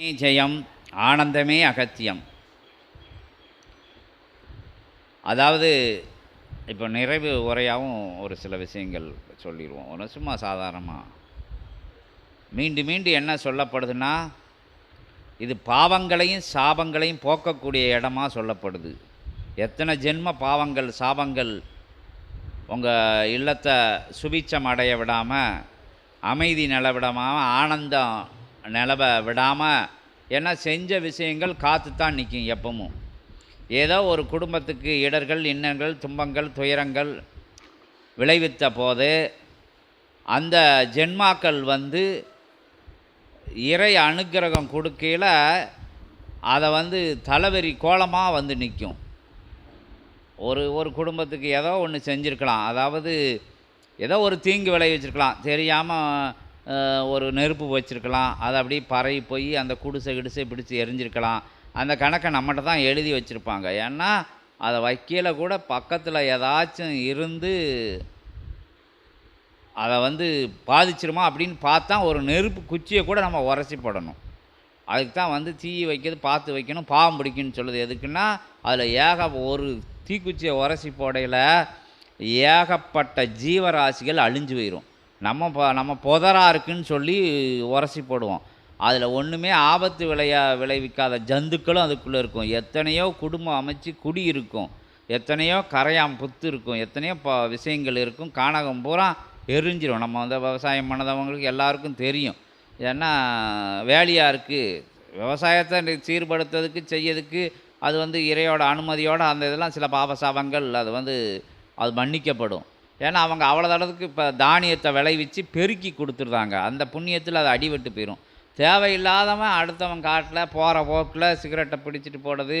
ஜெயம் ஆனந்தமே அகத்தியம். அதாவது இப்போ நிறைவு உரையாகவும் ஒரு சில விஷயங்கள் சொல்லிடுவோம். ஒன்று சும்மா சாதாரணமாக மீண்டும் மீண்டும் என்ன சொல்லப்படுதுன்னா இது பாவங்களையும் சாபங்களையும் போக்கக்கூடிய இடமா சொல்லப்படுது. எத்தனை ஜென்ம பாவங்கள் சாபங்கள் உங்கள் இல்லத்தை சுபிச்சம் அடைய விடாமல் அமைதி நில விடாமல் ஆனந்தம் நிலவ விடாமல் ஏன்னா செஞ்ச விஷயங்கள் காத்து தான் நிற்கும் எப்பவும் ஏதோ ஒரு குடும்பத்துக்கு இடர்கள் இன்னங்கள் துன்பங்கள் துயரங்கள் விளைவித்த போது அந்த ஜென்மாக்கள் வந்து இறை அனுக்கிரகம் கொடுக்கையில் அதை வந்து தலைவரி கோலமாக வந்து நிற்கும் ஒரு ஒரு குடும்பத்துக்கு ஏதோ ஒன்று செஞ்சுருக்கலாம். அதாவது ஏதோ ஒரு தீங்கு விளைவிச்சிருக்கலாம். தெரியாமல் ஒரு நெருப்பு வச்சுருக்கலாம். அது அப்படியே பரவி போய் அந்த குடிசை கிடிசை பிடிச்சி எரிஞ்சிருக்கலாம். அந்த கணக்கை நம்மகிட்ட தான் எழுதி வச்சுருப்பாங்க. ஏன்னா அதை வைக்கல கூட பக்கத்தில் ஏதாச்சும் இருந்து அதை வந்து பாதிச்சிருமா அப்படின்னு பார்த்தா ஒரு நெருப்பு குச்சியை கூட நம்ம உரசி போடணும். அதுக்கு தான் வந்து தீ வைக்கிறது பார்த்து வைக்கணும் பாவம் பிடிக்குன்னு சொல்லுது. எதுக்குன்னா அதில் ஏக ஒரு தீக்குச்சியை உரசி போடையில் ஏகப்பட்ட ஜீவராசிகள் அழிஞ்சு போயிடும் நம்ம ப நம்ம புதராக இருக்குன்னு சொல்லி உரசி போடுவோம். அதில் ஒன்றுமே ஆபத்து விளையா விளைவிக்காத ஜந்துக்களும் அதுக்குள்ளே இருக்கும். எத்தனையோ குடும்பம் அமைச்சு குடி இருக்கும். எத்தனையோ கரையாம் புத்து இருக்கும். எத்தனையோ ப விஷயங்கள் இருக்கும். கானகம் பூரா எரிஞ்சிரும். நம்ம வந்து விவசாயம் பண்ணதவங்களுக்கு எல்லாருக்கும் தெரியும். ஏன்னா வேலையாக இருக்குது விவசாயத்தை சீர்படுத்துறதுக்கு செய்யறதுக்கு அது வந்து இறையோட அனுமதியோடு அந்த இதெல்லாம் சில பாபசாபங்கள் அது வந்து அது மன்னிக்கப்படும். ஏன்னா அவங்க அவ்வளோ தளத்துக்கு இப்போ தானியத்தை விளைவிச்சு பெருக்கி கொடுத்துருந்தாங்க அந்த புண்ணியத்தில் அது அடிபட்டு போயிடும் தேவையில்லாதவன் அடுத்தவன் காட்டில் போகிற போக்கில் சிகரெட்டை பிடிச்சிட்டு போடுறது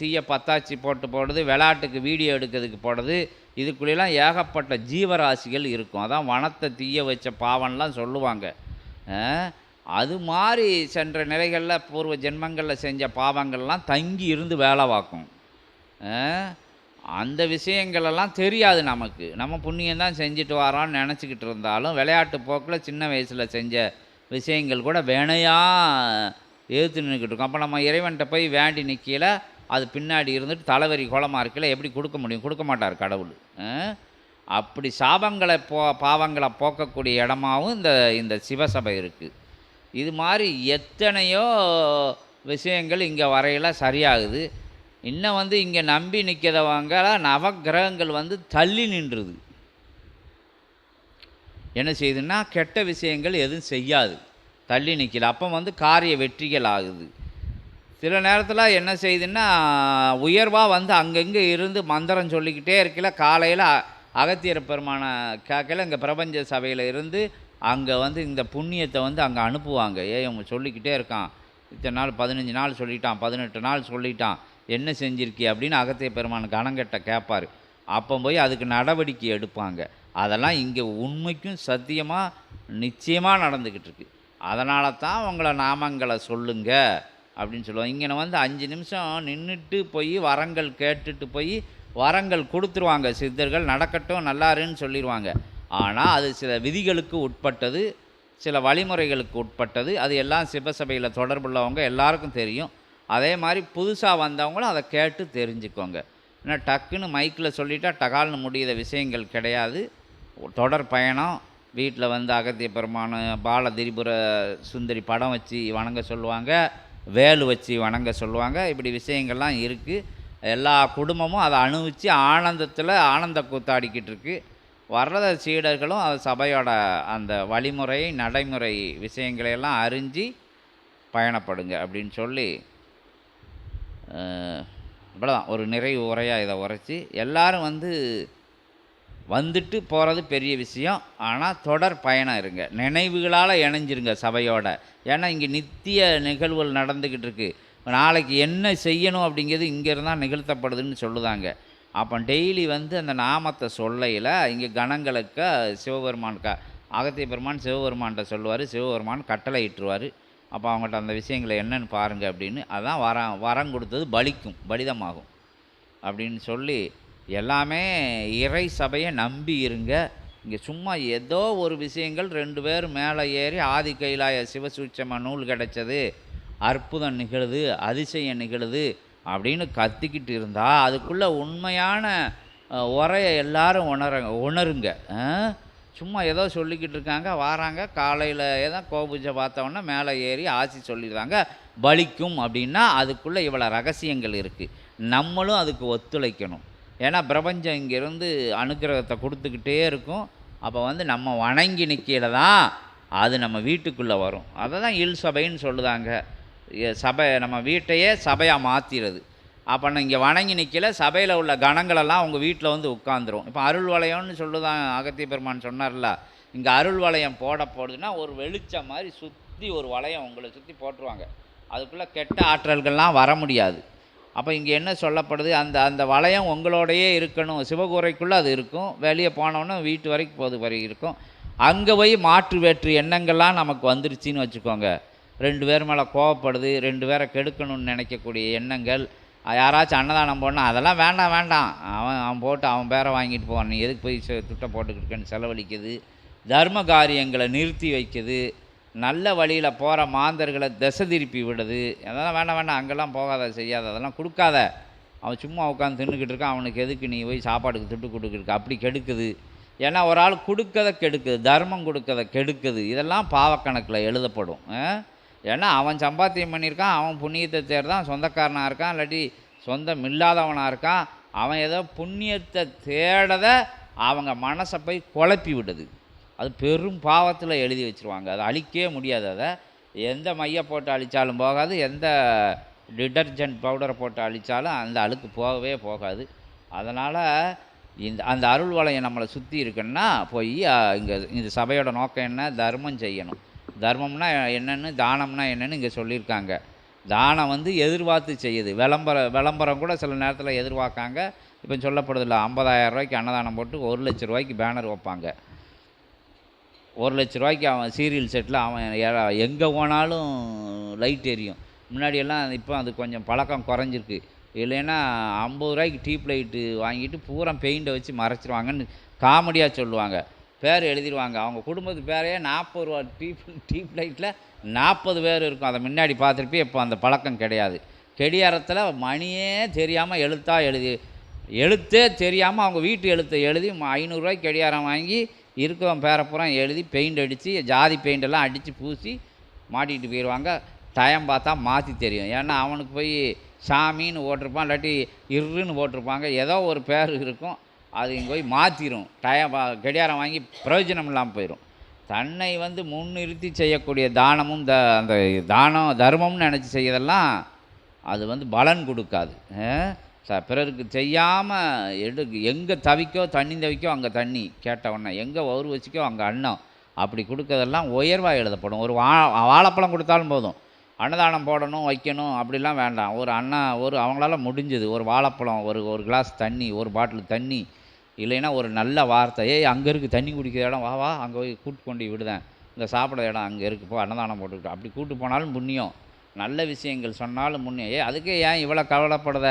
தீய பத்தாச்சி போட்டு போடுறது விளையாட்டுக்கு வீடியோ எடுக்கிறதுக்கு போடுறது இதுக்குள்ளெல்லாம் ஏகப்பட்ட ஜீவராசிகள் இருக்கும். அதான் வனத்தை தீய வச்ச பாவம்லாம் சொல்லுவாங்க. அது மாதிரி சென்ற நிலைகளில் பூர்வ ஜென்மங்களில் செஞ்ச பாவங்கள்லாம் தங்கி இருந்து வேலை பார்க்கும். அந்த விஷயங்களெல்லாம் தெரியாது நமக்கு. நம்ம புண்ணியம் தான் செஞ்சுட்டு வரோன்னு நினச்சிக்கிட்டு இருந்தாலும் விளையாட்டு போக்கில் சின்ன வயசில் செஞ்ச விஷயங்கள் கூட வேணையா எதிர்த்து நின்றுக்கிட்டு இருக்கும். அப்போ நம்ம இறைவன்கிட்ட போய் வேண்டி நிற்கையில் அது பின்னாடி இருந்துட்டு தலைவரி கோலமாக இருக்கல எப்படி கொடுக்க முடியும்? கொடுக்க மாட்டார் கடவுள். அப்படி சாபங்களை போ பாவங்களை போக்கக்கூடிய இடமாவும் இந்த இந்த சிவசபை இருக்குது இது மாதிரி எத்தனையோ விஷயங்கள் இங்கே வரையில சரியாகுது. இன்னும் வந்து இங்கே நம்பி நிற்கிறவங்க நவக்கிரகங்கள் வந்து தள்ளி நின்றுது. என்ன செய்யுதுன்னா கெட்ட விஷயங்கள் எதுவும் செய்யாது. தள்ளி நிற்கல அப்போ வந்து காரிய வெற்றிகள் ஆகுது. சில நேரத்தில் என்ன செய்யுதுன்னா உயர்வாக வந்து அங்கங்கே இருந்து மந்திரம் சொல்லிக்கிட்டே இருக்கல. காலையில் அகத்தியர் பெருமான கேட்கல. இங்கே பிரபஞ்ச சபையில் இருந்து அங்கே வந்து இந்த புண்ணியத்தை வந்து அங்கே அனுப்புவாங்க. ஏ அவங்க சொல்லிக்கிட்டே இருக்கான். இத்தனை நாள் பதினஞ்சு நாள் சொல்லிட்டான் பதினெட்டு நாள் சொல்லிட்டான். என்ன செஞ்சிருக்கி அப்படின்னு அகத்திய பெருமான் கணங்கட்ட கேட்பார் அப்போ போய் அதுக்கு நடவடிக்கை எடுப்பாங்க. அதெல்லாம் இங்கே உண்மைக்கும் சத்தியமாக நிச்சயமாக நடந்துக்கிட்டு இருக்கு அதனால தான் உங்களை நாமங்களை சொல்லுங்க அப்படின்னு சொல்லுவாங்க. இங்கே வந்து அஞ்சு நிமிஷம் நின்றுட்டு போய் வரங்கள் கேட்டுட்டு போய் வரங்கள் கொடுத்துருவாங்க. சித்தர்கள் நடக்கட்டும் நல்லாருன்னு சொல்லிடுவாங்க ஆனால் அது சில விதிகளுக்கு உட்பட்டது சில வழிமுறைகளுக்கு உட்பட்டது. அது எல்லாம் சிவசபையில் தொடர்புள்ளவங்க எல்லாருக்கும் தெரியும். அதே மாதிரி புதுசாக வந்தவங்களும் அதை கேட்டு தெரிஞ்சுக்கோங்க. ஏன்னா டக்குன்னு மைக்கில் சொல்லிட்டா டகால்னு முடியிற விஷயங்கள் கிடையாது. தொடர் பயணம். வீட்டில் வந்து அகத்திய பெருமான் பால திரிபுர சுந்தரி படம் வச்சு வணங்க சொல்லுவாங்க. வேலு வச்சு வணங்க சொல்லுவாங்க. இப்படி விஷயங்கள்லாம் இருக்குது எல்லா குடும்பமும் அதை அனுபவித்து ஆனந்தத்தில் ஆனந்த கூத்தாடிக்கிட்டு இருக்குது வர்றத சீடர்களும் அது சபையோட அந்த வழிமுறை நடைமுறை விஷயங்களையெல்லாம் அறிஞ்சு பயணப்படுங்க அப்படின்னு சொல்லி இவ்வளோதான் ஒரு நிறைவு உரையாக இதை உரைச்சி எல்லோரும் வந்து வந்துட்டு போகிறது பெரிய விஷயம். ஆனால் தொடர் பயணம் இருங்க. நினைவுகளால் இணைஞ்சிருங்க சபையோட. ஏன்னா இங்கே நித்திய நிகழ்வுகள் நடந்துக்கிட்டு இருக்கு. நாளைக்கு என்ன செய்யணும் அப்படிங்கிறது இங்கே இருந்தால் நிகழ்த்தப்படுதுன்னு சொல்லுதாங்க. அப்போ டெய்லி வந்து அந்த நாமத்தை சொல்லையில் இங்கே கணங்களுக்கு சிவபெருமான் அகத்திய பெருமான் சிவபெருமான்கிட்ட சொல்லுவார். சிவபெருமான் கட்டளை இட்டுருவார். அப்போ அவங்கள்ட்ட அந்த விஷயங்களை என்னன்னு பாருங்கள் அப்படின்னு அதான் வரம் வரம் கொடுத்தது பலிக்கும் பலிதமாகும் அப்படின்னு சொல்லி எல்லாமே இறை சபையை நம்பி இருங்க இங்கே சும்மா ஏதோ ஒரு விஷயங்கள் ரெண்டு பேர் மேலே ஏறி ஆதி கைலாய சிவசூட்சம நூல் கிடைச்சது அற்புதம் நிகழுது அதிசயம் நிகழுது அப்படின்னு கத்திக்கிட்டு இருந்தால் அதுக்குள்ளே உண்மையான உரையை எல்லாரும் உணர உணருங்க ஆ? சும்மா ஏதோ சொல்லிக்கிட்டு இருக்காங்க வாராங்க. காலையில் ஏதோ கோபூஜை பார்த்தோன்னே மேலே ஏறி ஆசி சொல்லிடுறாங்க பலிக்கும் அப்படின்னா அதுக்குள்ளே இவ்வளோ ரகசியங்கள் இருக்குது நம்மளும் அதுக்கு ஒத்துழைக்கணும். ஏன்னா பிரபஞ்சம் இங்கேருந்து அனுக்கிரகத்தை கொடுத்துக்கிட்டே இருக்கும். அப்போ வந்து நம்ம வணங்கி நிற்கையில் தான் அது நம்ம வீட்டுக்குள்ளே வரும். அதை தான் இல் சபைன்னு சொல்லுதாங்க. சபை நம்ம வீட்டையே சபையாக மாற்றிடுது அப்போ இங்கே வணங்கி நிற்கல சபையில் உள்ள கணங்களெல்லாம் உங்கள் வீட்டில் வந்து உட்காந்துரும் இப்போ அருள் வளையம்னு சொல்லுதான் அகத்திய பெருமான் சொன்னார்ல இங்கே அருள் வளையம் போட போடுதுன்னா ஒரு வெளிச்சம் மாதிரி சுற்றி ஒரு வளையம் உங்களை சுற்றி போட்டுருவாங்க. அதுக்குள்ளே கெட்ட ஆற்றல்கள்லாம் வர முடியாது. அப்போ இங்கே என்ன சொல்லப்படுது அந்த அந்த வளையம் உங்களோடையே இருக்கணும். சிவகூரைக்குள்ளே அது இருக்கும். வெளியே போனோன்னே வீட்டு வரைக்கும் போது வரை இருக்கும். அங்கே போய் மாற்று வேற்று எண்ணங்கள்லாம் நமக்கு வந்துருச்சுன்னு வச்சுக்கோங்க. ரெண்டு பேர் மேலே கோவப்படுது ரெண்டு பேரை கெடுக்கணும்னு நினைக்கக்கூடிய எண்ணங்கள் யாராச்சும் அன்னதானம் போடணும் அதெல்லாம் வேண்டாம் வேண்டாம். அவன் அவன் போட்டு அவன் பேரை வாங்கிட்டு போவான். நீ எதுக்கு போய் செ- துட்டை போட்டுக்கிட்டுக்கன்னு செலவழிக்குது. தர்ம காரியங்களை நிறுத்தி வைக்குது. நல்ல வழியில் போகிற மாந்தர்களை திசை திருப்பி விடுது. அதெல்லாம் வேண்டாம் வேண்டாம். அங்கெல்லாம் போகாத செய்யாத. அதெல்லாம் கொடுக்காத. அவன் சும்மா உட்காந்து தின்னுக்கிட்டு இருக்கான். அவனுக்கு எதுக்கு நீ போய் சாப்பாடுக்கு துட்டு கொடுக்குறக்கு அப்படி கெடுக்குது. ஏன்னா ஒரு ஆள் கொடுக்கதை கெடுக்குது. தர்மம் கொடுக்கதை கெடுக்குது. இதெல்லாம் பாவக்கணக்கில் எழுதப்படும். ஆ? ஏன்னா அவன் சம்பாத்தியம் பண்ணியிருக்கான் அவன் புண்ணியத்தை தேர்தான் சொந்தக்காரனாக இருக்கான் இல்லாட்டி சொந்தம் இல்லாதவனாக இருக்கான். அவன் ஏதோ புண்ணியத்தை தேடத அவங்க மனசை போய் குழப்பி விடுது. அது பெரும் பாவத்தில் எழுதி வச்சிருவாங்க. அதை அழிக்கவே முடியாது அதை. எந்த மைய போட்டு அழித்தாலும் போகாது எந்த டிடர்ஜென்ட் பவுடரை போட்டு அழித்தாலும் அந்த அழுக்கு போகவே போகாது. அதனால் இந்த அந்த அருள் வளையம் நம்மளை சுற்றி இருக்குன்னா போய் இங்கே இந்த சபையோட நோக்கம் என்ன? தர்மம் செய்யணும். தர்மம்னா என்னென்னு தானம்னா என்னென்னு இங்கே சொல்லியிருக்காங்க. தானம் வந்து எதிர்பார்த்து செய்யுது. விளம்பரம் விளம்பரம் கூட சில நேரத்தில் எதிர்பார்க்காங்க. இப்போ சொல்லப்படுதில்ல ஐம்பதாயிரம் ரூபாய்க்கு அன்னதானம் போட்டு ஒரு லட்ச ரூபாய்க்கு பேனர் வைப்பாங்க. ஒரு லட்ச ரூபாய்க்கு அவன் சீரியல் செட்டில் அவன் எங்கே போனாலும் லைட் எரியும். முன்னாடியெல்லாம் இப்போ அது கொஞ்சம் பழக்கம் குறைஞ்சிருக்கு. இல்லைன்னா ஐம்பது ரூபாய்க்கு டீப் லைட்டு வாங்கிட்டு பூரா பெயிண்டை வச்சு மறைச்சிருவாங்கன்னு காமெடியாக சொல்லுவாங்க. பேர் எழுதிடுவாங்க. அவங்க குடும்பத்து பேரையே நாற்பது ரூபா டீப் டீப் லைட்டில் நாற்பது பேர் இருக்கும். அதை முன்னாடி பார்த்துருப்பே இப்போ அந்த பழக்கம் கிடையாது. கெடியாரத்தில் மணியே தெரியாமல் எழுத்தா எழுதி எழுத்தே தெரியாமல் அவங்க வீட்டு எழுத்தை எழுதி ஐநூறுரூவாய்க்கு கெடியாரம் வாங்கி இருக்கவன் பேரப்புறம் எழுதி பெயிண்ட் அடித்து ஜாதி பெயிண்டெல்லாம் அடித்து பூசி மாட்டிக்கிட்டு போயிடுவாங்க டைம் பார்த்தா மாற்றி தெரியும். ஏன்னா அவனுக்கு போய் சாமின்னு ஓட்டிருப்பான் இல்லாட்டி இருன்னு போட்டிருப்பாங்க ஏதோ ஒரு பேர் இருக்கும். அது இங்கே போய் மாற்றிடும் டயம் கடியாரம் வாங்கி பிரயோஜனம் இல்லாமல் போயிடும் தன்னை வந்து முன்னிறுத்தி செய்யக்கூடிய தானமும் த அந்த தானம் தர்மம்னு நினச்சி செய்யறதெல்லாம் அது வந்து பலன் கொடுக்காது. ச பிறருக்கு செய்யாமல் எடு எங்கே தவிக்கோ தண்ணி தவிக்கோ அங்கே தண்ணி கேட்டவொன்னே எங்கே ஒரு வச்சுக்கோ அங்கே அன்னம். அப்படி கொடுக்கறதெல்லாம் உயர்வாக எழுதப்படும். ஒரு வா வாழைப்பழம் கொடுத்தாலும் போதும். அன்னதானம் போடணும் வைக்கணும் அப்படிலாம் வேண்டாம். ஒரு அண்ணா ஒரு அவங்களால முடிஞ்சது. ஒரு வாழைப்பழம் ஒரு ஒரு கிளாஸ் தண்ணி ஒரு பாட்டில் தண்ணி இல்லைன்னா ஒரு நல்ல வார்த்தை ஏய் அங்கே இருக்குது தண்ணி குடிக்கிற இடம் வா வா அங்கே போய் கூட்டு கொண்டு விடுதேன். இந்த சாப்பிட இடம் அங்கே இருக்குது போ அன்னதானம் போட்டுக்கிட்டோம் அப்படி கூட்டு போனாலும் புண்ணியம். நல்ல விஷயங்கள் சொன்னாலும் முன்னே ஏ அதுக்கே ஏன் இவ்வளோ கவலைப்படுத?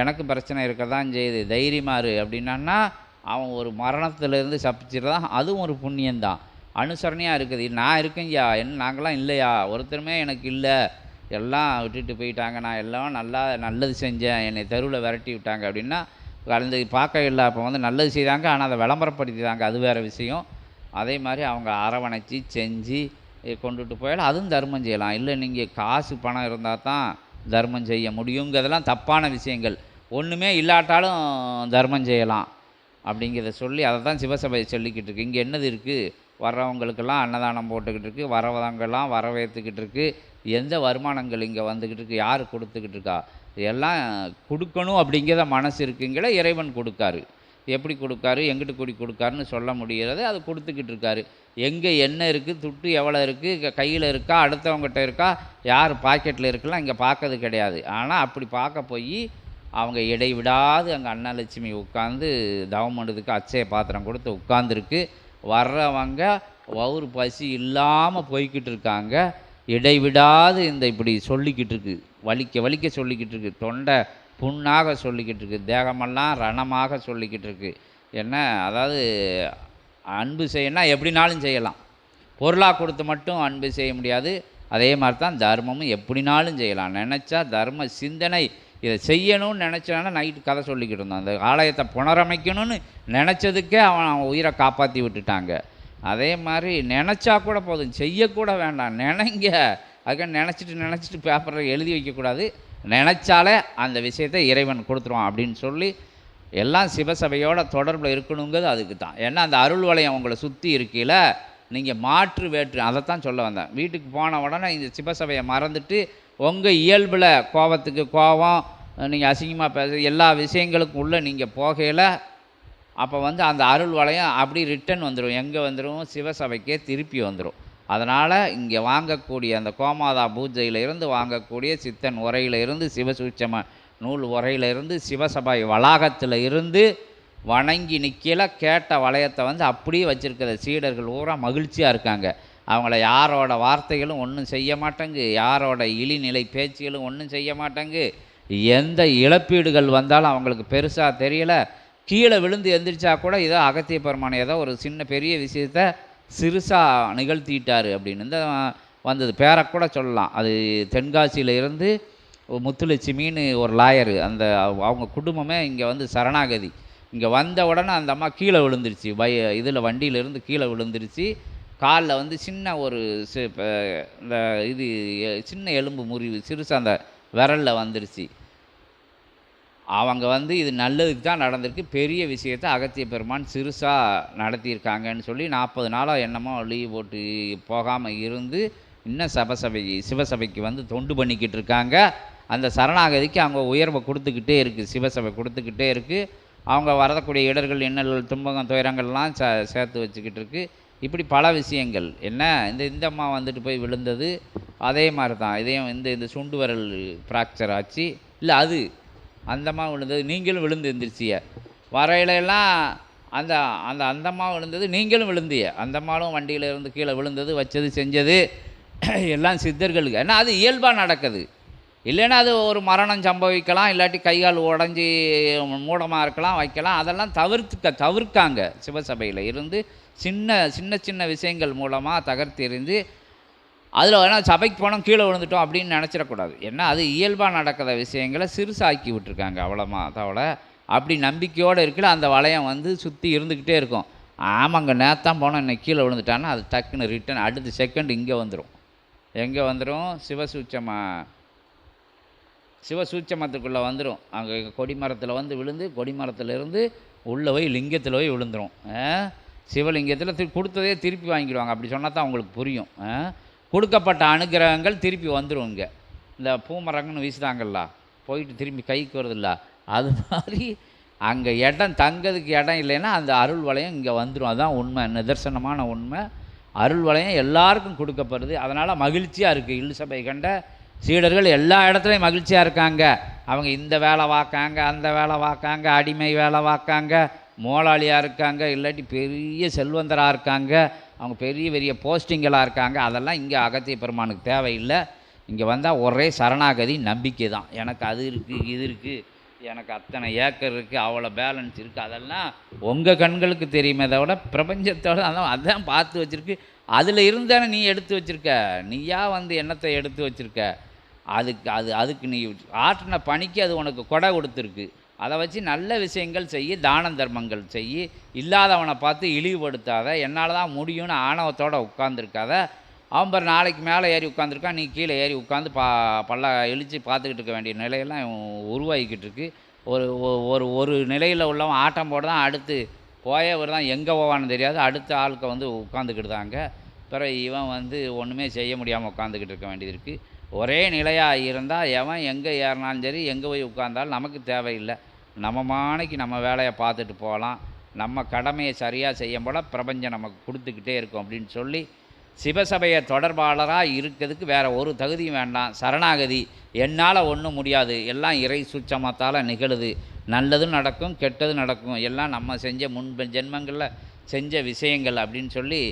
எனக்கு பிரச்சனை இருக்க தான் செய்யுது தைரியமாரு அப்படின்னா அவன் ஒரு மரணத்திலேருந்து சப்பிச்சிருந்தான் அதுவும் ஒரு புண்ணியம்தான். அனுசரணையாக இருக்குது. நான் இருக்கேன்யா என்ன நாங்களாம் இல்லையா? ஒருத்தருமே எனக்கு இல்லை. எல்லாம் விட்டுட்டு போயிட்டாங்க. நான் எல்லாம் நல்லா நல்லது செஞ்சேன். என்னை தெருவில் விரட்டி விட்டாங்க. அப்படின்னா கலந்து பார்க்க இல்லை. அப்போ வந்து நல்லது செய்தாங்க ஆனால் அதை விளம்பரப்படுத்திதாங்க அது வேறு விஷயம். அதே மாதிரி அவங்க அரவணைச்சி செஞ்சு கொண்டுட்டு போயாலும் அதுவும் தர்மம் செய்யலாம். இல்லை நீங்கள் காசு பணம் இருந்தால் தான் தர்மம் செய்ய முடியுங்கிறதெல்லாம் தப்பான விஷயங்கள். ஒன்றுமே இல்லாட்டாலும் தர்மம் செய்யலாம். அப்படிங்கிறத சொல்லி அதை தான் சிவசபை சொல்லிக்கிட்டு இருக்கு. இங்கே என்னது இருக்குது வர்றவங்களுக்கெல்லாம் அன்னதானம் போட்டுக்கிட்டு இருக்குது வரவங்கெல்லாம் வரவேற்றுக்கிட்டு இருக்கு எந்த வருமானங்கள் இங்கே வந்துக்கிட்டு இருக்கு யார் கொடுத்துக்கிட்டு இருக்கா எல்லாம் கொடுக்கணும் அப்படிங்கிற மனசு இருக்குங்கிற இறைவன் கொடுக்காரு. எப்படி கொடுக்காரு? எங்கிட்டு கூடி கொடுக்காருன்னு சொல்ல முடிகிறது அது கொடுத்துக்கிட்டு இருக்காரு எங்கே என்ன இருக்குது துட்டு எவ்வளோ இருக்குது கையில் இருக்கா? அடுத்தவங்ககிட்ட இருக்கா? யார் பாக்கெட்டில் இருக்கலாம்? இங்கே பார்க்கறது கிடையாது. ஆனால் அப்படி பார்க்க போய் அவங்க இடைவிடாது அங்கே அன்னலட்சுமி உட்காந்து தவம் பண்ணுறதுக்கு அச்சய பாத்திரம் கொடுத்து உட்காந்துருக்கு வர்றவங்க ஒரு பசி இல்லாமல் போய்கிட்டு இருக்காங்க இடைவிடாது இந்த இப்படி சொல்லிக்கிட்டு இருக்கு வலிக்க வலிக்க சொல்லிக்கிட்டு இருக்கு தொண்டை புண்ணாக சொல்லிக்கிட்டு இருக்கு தேகமெல்லாம் ரணமாக சொல்லிக்கிட்டு இருக்கு என்ன? அதாவது அன்பு செய்யணும் எப்படினாலும் செய்யலாம். பொருளாக கொடுத்து மட்டும் அன்பு செய்ய முடியாது. அதே மாதிரி தான் தர்மமும் எப்படினாலும் செய்யலாம். நினச்சா தர்ம சிந்தனை இதை செய்யணும்னு நினச்சானா நைட்டு கதை சொல்லிக்கிட்டு இருந்தான். அந்த ஆலயத்தை புனரமைக்கணும்னு நினச்சதுக்கே அவன் அவன் உயிரை காப்பாற்றி விட்டுட்டாங்க. அதே மாதிரி நினச்சா கூட போதும். செய்யக்கூட வேண்டாம். நினைங்க. அதுக்காக நினச்சிட்டு நினச்சிட்டு பேப்பரில் எழுதி வைக்கக்கூடாது. நினச்சாலே அந்த விஷயத்தை இறைவன் கொடுத்துருவான் அப்படின்னு சொல்லி எல்லாம் சிவசபையோட தொடர்பில் இருக்கணுங்கிறது அதுக்கு தான். ஏன்னா அந்த அருள் வளையம் உங்களை சுற்றி இருக்கையில் நீங்கள் மாற்று வேற்று அதைத்தான் சொல்ல வந்தேன். வீட்டுக்கு போன உடனே இந்த சிவசபையை மறந்துட்டு உங்கள் இயல்பில் கோபத்துக்கு கோபம் நீங்கள் அசிங்கமாக பேச எல்லா விஷயங்களுக்கும் உள்ளே நீங்கள் போகையில் அப்போ வந்து அந்த அருள் வளையம் அப்படி ரிட்டன் வந்துடும் எங்கே வந்துடும் சிவசபைக்கே திருப்பி வந்துடும் அதனால் இங்கே வாங்கக்கூடிய அந்த கோமாதா பூஜையிலிருந்து வாங்கக்கூடிய சித்தன் உரையிலிருந்து சிவசூட்சம நூல் உரையிலிருந்து சிவசபை வளாகத்தில் இருந்து வணங்கி நிற்கல கேட்ட வளையத்தை வந்து அப்படியே வச்சுருக்கிற சீடர்கள் பூரா மகிழ்ச்சியாக இருக்காங்க. அவங்கள யாரோட வார்த்தைகளும் ஒன்றும் செய்ய மாட்டேங்கு யாரோட இழிநிலை பேச்சுகளும் ஒன்றும் செய்ய மாட்டேங்கு. எந்த இழப்பீடுகள் வந்தாலும் அவங்களுக்கு பெருசாக தெரியல. கீழே விழுந்து எந்திரிச்சா கூட ஏதோ அகத்திய பெருமான ஏதோ ஒரு சின்ன பெரிய விஷயத்த சிறுசாக நிகழ்த்திட்டாரு அப்படின்னு வந்தது. பேரை கூட சொல்லலாம். அது தென்காசியில் இருந்து முத்துலட்சுமின்னு ஒரு லாயரு. அந்த அவங்க குடும்பமே இங்கே வந்து சரணாகதி. இங்கே வந்த உடனே அந்த அம்மா கீழே விழுந்துருச்சு. பய இதில் வண்டியிலேருந்து கீழே விழுந்துருச்சு. காலில் வந்து சின்ன ஒரு சி இந்த இது சின்ன எலும்பு முறிவு சிறுசு அந்த விரலில் வந்துருச்சு. அவங்க வந்து இது நல்லதுக்கு தான் நடந்திருக்கு. பெரிய விஷயத்தை அகத்திய பெருமான் சிறுசாக நடத்தியிருக்காங்கன்னு சொல்லி நாற்பது நாளாக என்னமோ லீவ் போட்டு போகாமல் இருந்து இன்னும் சபசபை சிவசபைக்கு வந்து தொண்டு பண்ணிக்கிட்டு இருக்காங்க. அந்த சரணாகதிக்கு அவங்க உயர்வை கொடுத்துக்கிட்டே இருக்குது சிவசபை கொடுத்துக்கிட்டே இருக்குது அவங்க வரக்கூடிய இடர்கள் இன்னல்கள் துன்பகம் துயரங்கள்லாம் சே சேர்த்து வச்சுக்கிட்டு இருக்குது இப்படி பல விஷயங்கள். என்ன? இந்த இந்த அம்மா வந்துட்டு போய் விழுந்தது அதே மாதிரி தான் இதையும் இந்த இந்த சுண்டு விரல் ஃப்ராக்சர் ஆச்சு. இல்லை அது. அந்தம்மா விழுந்தது நீங்களும் விழுந்து எந்திரிச்சிய. வரையிலெல்லாம் அந்த அந்த அந்தம்மா விழுந்தது நீங்களும் விழுந்திய. அந்தம்மாவும் வண்டியில் இருந்து கீழே விழுந்தது வச்சது செஞ்சது. எல்லாம் சித்தர்களுக்கு. ஏன்னா அது இயல்பாக நடக்குது. இல்லைன்னா அது ஒரு மரணம் சம்பவிக்கலாம் இல்லாட்டி கைகால் உடஞ்சி மூடமாக இருக்கலாம் வைக்கலாம். அதெல்லாம் தவிர்த்துக்க தவிர்க்காங்க சிவசபையில் இருந்து. சின்ன சின்ன சின்ன விஷயங்கள் மூலமாக தகர்த்தெறிந்து அதில் வேணால் சபைக்கு போனோம் கீழே விழுந்துட்டோம் அப்படின்னு நினச்சிடக்கூடாது. ஏன்னா அது இயல்பாக நடக்கிற விஷயங்களை சிறுசாக்கி விட்டுருக்காங்க அவ்வளோமா தவிர அப்படி நம்பிக்கையோடு இருக்கல அந்த வளையம் வந்து சுற்றி இருந்துக்கிட்டே இருக்கும். ஆமாங்க நேத்தான் போனோம் இன்னைக்கு கீழே விழுந்துட்டான்னா அது டக்குன்னு ரிட்டன் அடுத்த செகண்ட் இங்கே வந்துடும் எங்கே வந்துடும் சிவசூச்சமாக சிவசூச்சமத்துக்குள்ளே வந்துடும் அங்கே கொடிமரத்தில் வந்து விழுந்து கொடிமரத்துலேருந்து உள்ளே போய் லிங்கத்தில் போய் விழுந்துடும் சிவலிங்கத்தில் திரு கொடுத்ததே திருப்பி வாங்கிடுவாங்க. அப்படி சொன்னால் தான் உங்களுக்கு புரியும். கொடுக்கப்பட்ட அனுகிரகங்கள் திருப்பி வந்துடும் இங்கே. இந்த பூமரங்கன்னு வீசுகிறாங்கல்ல போயிட்டு திரும்பி கைக்கு வருதுல்ல. அது மாதிரி அங்கே இடம் தங்கிறதுக்கு இடம் இல்லைன்னா அந்த அருள் வளையம் இங்கே வந்துடும் அதுதான் உண்மை. நிதர்சனமான உண்மை. அருள் வளையம் எல்லாருக்கும் கொடுக்கப்படுது. அதனால் மகிழ்ச்சியாக இருக்குது இல்லு சபை கண்ட சீடர்கள் எல்லா இடத்துலையும் மகிழ்ச்சியாக இருக்காங்க. அவங்க இந்த வேலை வாக்காங்க அந்த வேலை வாக்காங்க அடிமை வேலை வாக்காங்க மோலாளியாக இருக்காங்க இல்லாட்டி பெரிய செல்வந்தராக இருக்காங்க அவங்க பெரிய பெரிய போஸ்டிங்களாக இருக்காங்க அதெல்லாம் இங்கே அகத்திய பெருமானுக்கு தேவையில்லை. இங்கே வந்தால் ஒரே சரணாகதி நம்பிக்கை தான். எனக்கு அது இருக்குது இது இருக்குது எனக்கு அத்தனை ஏக்கர் இருக்குது அவ்வளோ பேலன்ஸ் இருக்குது அதெல்லாம் உங்கள் கண்களுக்கு தெரியுமே விட பிரபஞ்சத்தோட அதான் அதான் பார்த்து வச்சுருக்கு. அதில் இருந்தானே நீ எடுத்து வச்சுருக்க. நீயா வந்து என்னத்தை எடுத்து வச்சுருக்க? அதுக்கு அது அதுக்கு நீ ஆற்றின பணிக்கு அது உனக்கு கொடை கொடுத்துருக்கு. அதை வச்சு நல்ல விஷயங்கள் செய்யி தான தர்மங்கள் செய்ய இல்லாதவனை பார்த்து இழிவுபடுத்தாத என்னால் தான் முடியும்னு ஆணவத்தோடு உட்காந்துருக்காத அவன் பாரு நாளைக்கு மேலே ஏறி உட்காந்துருக்கான் நீ கீழே ஏறி உட்காந்து பா பல்ல இழித்து பார்த்துக்கிட்டு இருக்க வேண்டிய நிலையெல்லாம் உருவாகிக்கிட்டு இருக்கு. ஒரு ஒ- ஒரு ஒரு நிலையில் உள்ளவன் ஆட்டம் போட தான் அடுத்து போயவர் தான் எங்கே போவான்னு தெரியாது. அடுத்த ஆளுக்கு வந்து உட்காந்துக்கிட்டுதாங்க பிறகு இவன் வந்து ஒன்றுமே செய்ய முடியாமல் உட்காந்துக்கிட்டு இருக்க வேண்டியது இருக்குது ஒரே நிலையாக இருந்தால் எவன் எங்கே ஏறினாலும் சரி எங்கே போய் உட்கார்ந்தாலும் நமக்கு தேவையில்லை. நம்ம மானைக்கு நம்ம வேலையை பார்த்துட்டு போகலாம். நம்ம கடமையை சரியாக செய்யும் போல பிரபஞ்சம் நமக்கு கொடுத்துக்கிட்டே இருக்கும் அப்படின்னு சொல்லி சிவசபையை தொடர்பாளராக இருக்கிறதுக்கு வேற ஒரு தகுதியும் வேண்டாம். சரணாகதி என்னால் ஒன்றும் முடியாது. எல்லாம் இறை சுச்சமத்தால் நிகழுது. நல்லதும் நடக்கும் கெட்டதும் நடக்கும். எல்லாம் நம்ம செஞ்ச முன் ஜென்மங்களில் செஞ்ச விஷயங்கள் அப்படின்னு சொல்லி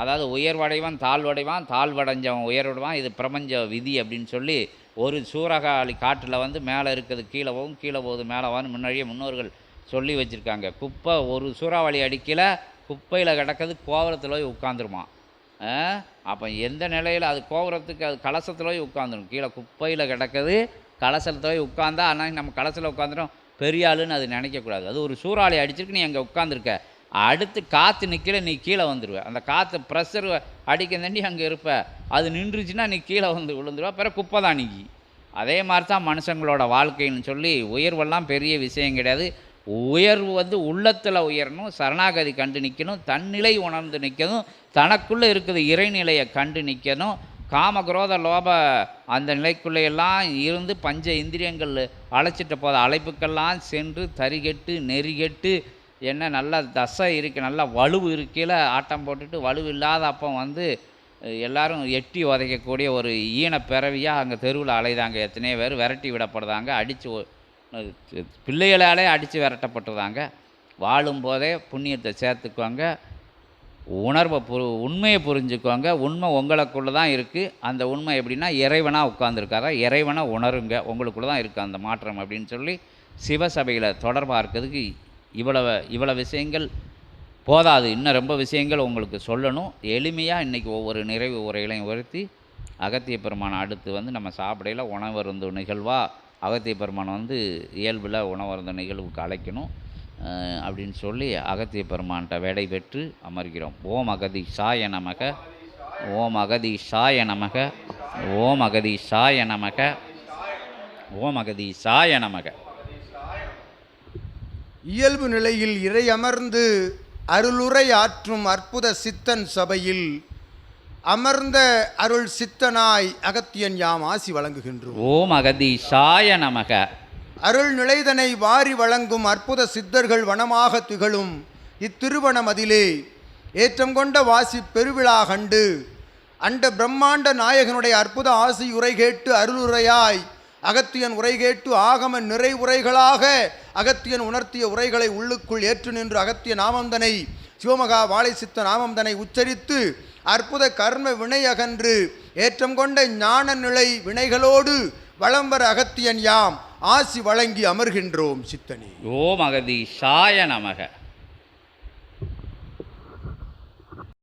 அதாவது உயர்வடைவான் தாழ்வடைவான் தாழ்வடைஞ்சவன் உயர்வடைவான் இது பிரபஞ்ச விதி அப்படின்னு சொல்லி ஒரு சூறகாளி காட்டில் வந்து மேலே இருக்கிறது கீழே போகும் கீழே போகுது மேலே வந்து முன்னாடியே முன்னோர்கள் சொல்லி வச்சுருக்காங்க. குப்பை ஒரு சூறாவளி அடிக்கல குப்பையில் கிடக்கிறது கோவரத்தில் போய் உட்காந்துருமா அப்போ எந்த நிலையில் அது கோபுரத்துக்கு அது கலசத்தில் போய் உட்காந்துரும் கீழே குப்பையில் கிடக்குது கலசத்தில் போய் உட்காந்தா ஆனால் நம்ம கலசத்தில் உட்காந்துரும் பெரிய ஆளுன்னு அது நினைக்கக்கூடாது. அது ஒரு சூறாவளி அடிச்சிருக்கு நீ அங்கே உட்காந்துருக்க அடுத்து காற்று நிற்கல நீ கீழே வந்துடுவ அந்த காற்று ப்ரெஷர் அடிக்க தண்டி அங்கே இருப்ப. அது நின்றுச்சுன்னா நீ கீழே வந்து விழுந்துருவ. பிறகு குப்பை தான் நீக்கி. அதே மாதிரி தான் மனுஷங்களோட வாழ்க்கைன்னு சொல்லி உயர்வெல்லாம் பெரிய விஷயம் கிடையாது. உயர்வு வந்து உள்ளத்தில் உயரணும் சரணாகதி கண்டு நிற்கணும் தன்னிலை உணர்ந்து நிற்கணும் தனக்குள்ளே இருக்குது இறைநிலையை கண்டு நிற்கணும் காமக்ரோத லோப அந்த நிலைக்குள்ளேயெல்லாம் இருந்து பஞ்ச இந்திரியங்கள் அழைச்சிட்டு போத அழைப்புக்கெல்லாம் சென்று தரிகெட்டு நெறிகெட்டு என்ன நல்ல தசை இருக்குது நல்லா வலுவு இருக்கையில் ஆட்டம் போட்டுட்டு வலுவு இல்லாத அப்போ வந்து எல்லாரும் எட்டி உதைக்கக்கூடிய ஒரு ஈன பிறவியாக அங்கே தெருவில் அலைதாங்க எத்தனையோ பேர் விரட்டி விடப்படுதாங்க. அடித்து பிள்ளைகளாலே அடித்து விரட்டப்பட்டுதாங்க. வாழும்போதே புண்ணியத்தை சேர்த்துக்குவாங்க உணர்வை பு உண்மையை புரிஞ்சுக்குவாங்க உண்மை உங்களுக்குள்ளே தான் இருக்குது அந்த உண்மை எப்படின்னா இறைவனாக உட்காந்துருக்காரா இறைவனை உணருங்க. உங்களுக்குள்ளே தான் இருக்குது அந்த மாற்றம் அப்படின்னு சொல்லி சிவசபையில் தொடர்பாக இருக்கிறதுக்கு இவ்வளவு இவ்வளோ விஷயங்கள் போதாது. இன்னும் ரொம்ப விஷயங்கள் உங்களுக்கு சொல்லணும். எளிமையாக இன்றைக்கி ஒவ்வொரு நிறைவு உரைகளையும் உயர்த்தி அகத்திய பெருமான் அடுத்து வந்து நம்ம சாப்பிடையில் உணவருந்து நிகழ்வாக அகத்திய பெருமான் வந்து இயல்பில் உணவருந்து நிகழ்வுக்கு அழைக்கணும். அப்படின்னு சொல்லி அகத்திய பெருமான்கிட்ட வேடை பெற்று அமர்கிறோம். ஓம் அகதி சாய நமக. ஓம் அகதி சாய நமக. ஓம் அகதி சாய நமக. ஓம் அகதி சாய நமக. இயல்பு நிலையில் இறை அமர்ந்து அருளுரை ஆற்றும் அற்புத சித்தன் சபையில் அமர்ந்த அருள் சித்தனாய் அகத்தியன் யாம் ஆசி வழங்குகின்றோம். ஓம் அகதி சாய நமக. அருள் நிலைதனை வாரி வழங்கும் அற்புத சித்தர்கள் வனமாக திகழும் இத்திருவனமதிலே ஏற்றம் கொண்ட வாசி பெருவிழா கண்டு அண்ட பிரம்மாண்ட நாயகனுடைய அற்புத ஆசி உரை கேட்டு அருளுரையாய் அகத்தியன் உரை கேட்டு ஆகம நிறை உரைகளாக அகத்தியன் உணர்த்திய உரைகளை உள்ளுக்குள் ஏற்று நின்று அகத்திய நாமந்தனை சிவமகா வாழை சித்த நாமந்தனை உச்சரித்து அற்புத கர்ம வினை அகன்று ஏற்றம் கொண்ட ஞான நிலை வினைகளோடு வளம் வர அகத்தியன் யாம் ஆசி வழங்கி அமர்கின்றோம் சித்தனி. ஓம் அகதி சாய நமக.